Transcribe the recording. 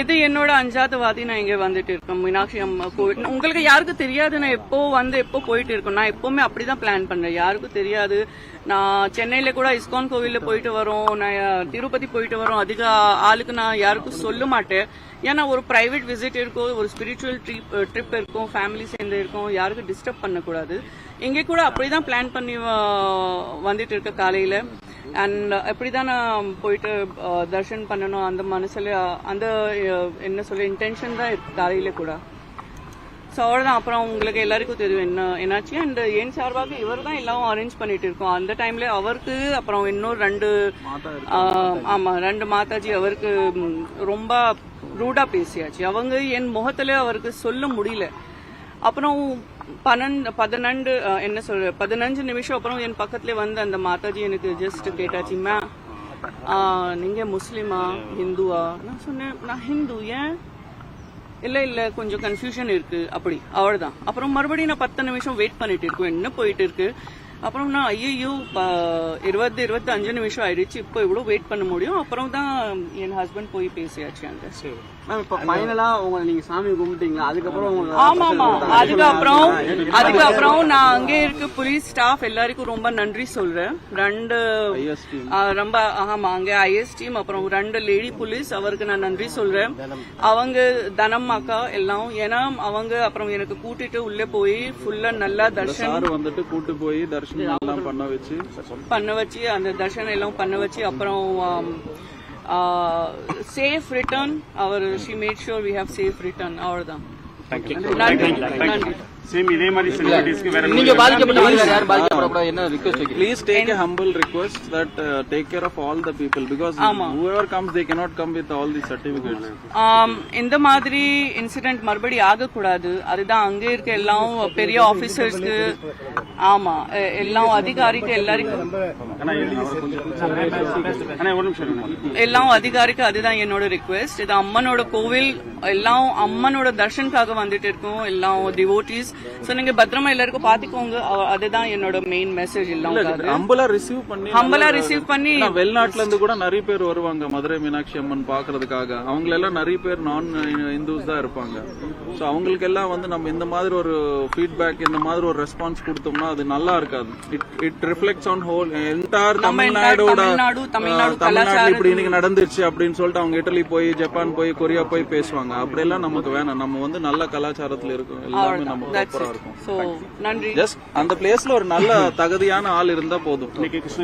இது என்னோட அஞ்சாவது வாதி நான் இங்க வந்துட்டு இருக்கேன். மீனாட்சி அம்மா கோவில். உங்களுக்கு யாருக்கும் தெரியாது? நான் எப்போ வந்து எப்போ போயிட்டு இருக்கேன் நான் எப்பவுமே அப்படிதான் பிளான் பண்றேன். யாருக்கும் தெரியாது? நான் சென்னையில கூட இஸ்கான் கோவில்ல போயிட்டு வரோம். நான் திருப்பதி போயிட்டு வரோம். அதிக ஆளுக்கு நான் யாருக்கும் சொல்ல மாட்டேன். ஏன்னா ஒரு பிரைவேட் விசிட் இருக்கும் ஒரு ஸ்பிரிச்சுவல் ட்ரிப் ட்ரிப் இருக்கும் ஃபேமிலி சேர்ந்து இருக்கும் யாருக்கும் டிஸ்டர்ப் பண்ணக்கூடாது. இங்கே கூட அப்படிதான் பிளான் பண்ணி வந்துட்டு இருக்க காலையில. அண்ட் அப்படிதான் uh, நான் போயிட்டு அஹ், தர்ஷன் பண்ணணும் அந்த மனசுல அந்த என்ன சொல்ல இன்டென்ஷன் தான் இருக்கு கூட. ஸோ அவ்வளோதான் அப்புறம் உங்களுக்கு எல்லாருக்கும் தெரியும் என்ன என்னாச்சு? அண்ட் என் சார்பாக இவர் தான் எல்லாம் அரேஞ்ச் பண்ணிட்டு இருக்கோம். அந்த டைம்ல அவருக்கு அப்புறம் இன்னொரு ரெண்டு ஆஹ், ஆமா ரெண்டு மாதாஜி அவருக்கு ரொம்ப ரூடா பேசியாச்சு. அவங்க என் முகத்துல அவருக்கு சொல்ல முடியல. அப்புறம் பன்னெண்டு பதினெண்டு என்ன சொல்ற பதினஞ்சு நிமிஷம் அப்புறம் என் பக்கத்துல வந்து அந்த மாதாஜி எனக்கு ஜஸ்ட் கேட்டாச்சு மேம் நீங்க முஸ்லீமா ஹிந்துவா? நான் சொன்னேன் நான் ஹிந்து ஏன்? இல்ல இல்ல கொஞ்சம் கன்ஃபியூஷன் இருக்கு. அப்படி அவ்வளவுதான். அப்புறம் மறுபடியும் நான் பத்து நிமிஷம் வெயிட் பண்ணிட்டு இருக்கேன். என்ன போயிட்டு இருக்கு? அப்புறம் நான் ஐயோ இருபது இருபத்தி அஞ்சு நிமிஷம் ஆயிடுச்சு. இப்போ இவ்வளவு வெயிட் பண்ண முடியும்? அப்புறம் தான் என் ஹஸ்பண்ட் போய் பேசியாச்சு அங்க. அதுக்கப்புறம் அதுக்கப்புறம் நான் அங்கே இருக்க போலீஸ் ஸ்டாஃப் எல்லாருக்கும் ரொம்ப நன்றி சொல்றேன். ரெண்டு ரொம்ப ஆமா அங்க ஐஎஸ் டீம் அப்புறம் ரெண்டு லேடி போலீஸ் அவருக்கு நான் நன்றி சொல்றேன். அவங்க தனம் அக்கா எல்லாம் ஏன்னா அவங்க அப்புறம் எனக்கு கூட்டிட்டு உள்ளே போய் ஃபுல்லா நல்லா தர்ஷன் வந்துட்டு கூட்டு போய் தர்ஷனம் பண்ண வச்சு. பண்ண வச்சு அந்த தர்ஷனம் எல்லாம் பண்ண வச்சு அப்புறம் safe return our she made sure we have safe return நன்றி. சேம் இதே மாதிரி செலிபிரிட்டிஸ்க்கு வேற நீங்க பாதிக்கப்பட்ட மாதிரி வேற யாரும் பாதிக்கப்படக்கூடாது என்ன ரிக்வெஸ்ட் வைக்கிறீங்க? Please take all the people because whoever comes they cannot come with all the certificates. ஆம், இந்த மாதிரி இன்சிடென்ட் மறுபடி ஆகக்கூடாது. அதுதான் அங்க இருக்க எல்லாம் பெரிய ஆபீசர்ஸ்க்கு ஆமா. எல்லாம் அதிகாரிக்கு எல்லாருக்கும். எல்லாம் அதிகாரிக்கு அதுதான் என்னோட ரிக்வெஸ்ட் இது அம்மனோட கோவில் எல்லாம் அம்மனோட தர்ஷனுக்காக வந்துட்டு இருக்கோம். எல்லாம் டிவோட்டிஸ் சோ நீங்க பத்திரமா எல்லாருக்கும் பாத்துக்கோங்க. அதுதான் என்னோட மெயின் மெசேஜ் எல்லாம் ஹம்பலா ரிசீவ் பண்ணி ஹம்பலா ரிசீவ் பண்ணி வெளிநாட்டுல இருந்து கூட நிறைய பேர் வருவாங்க. மதுரை மீனாட்சி அம்மன் பாக்குறதுக்காக. அவங்க எல்லாம் நிறைய பேர் நான் இந்துஸ் தான் இருப்பாங்க. சோ அவங்களுக்கு எல்லாம் வந்து நம்ம இந்த மாதிரி ஒரு ஃபீட்பேக் இந்த மாதிரி ஒரு ரெஸ்பான்ஸ் கொடுத்தோம்னா அது நல்லா இருக்காது. It it reflects on whole entire தமிழ்நாடோட Tamil Nadu, இப்படி இன்னைக்கு நடந்துருச்சு அப்படின்னு சொல்லிட்டு அவங்க இட்டலி போய் ஜப்பான் போய் கொரியா போய் பேசுவாங்க. அப்படியெல்லாம் நமக்கு வேணாம். நம்ம வந்து நல்ல கலாச்சாரத்துல இருக்கோம். எல்லாமே நம்ம ப்ராப்பரா இருக்கும். சோ நன்றி. ஜஸ்ட் அந்த பிளேஸ்ல ஒரு நல்ல தகுதியான ஆள் இருந்தா போதும். இன்னைக்கு கிருஷ்ண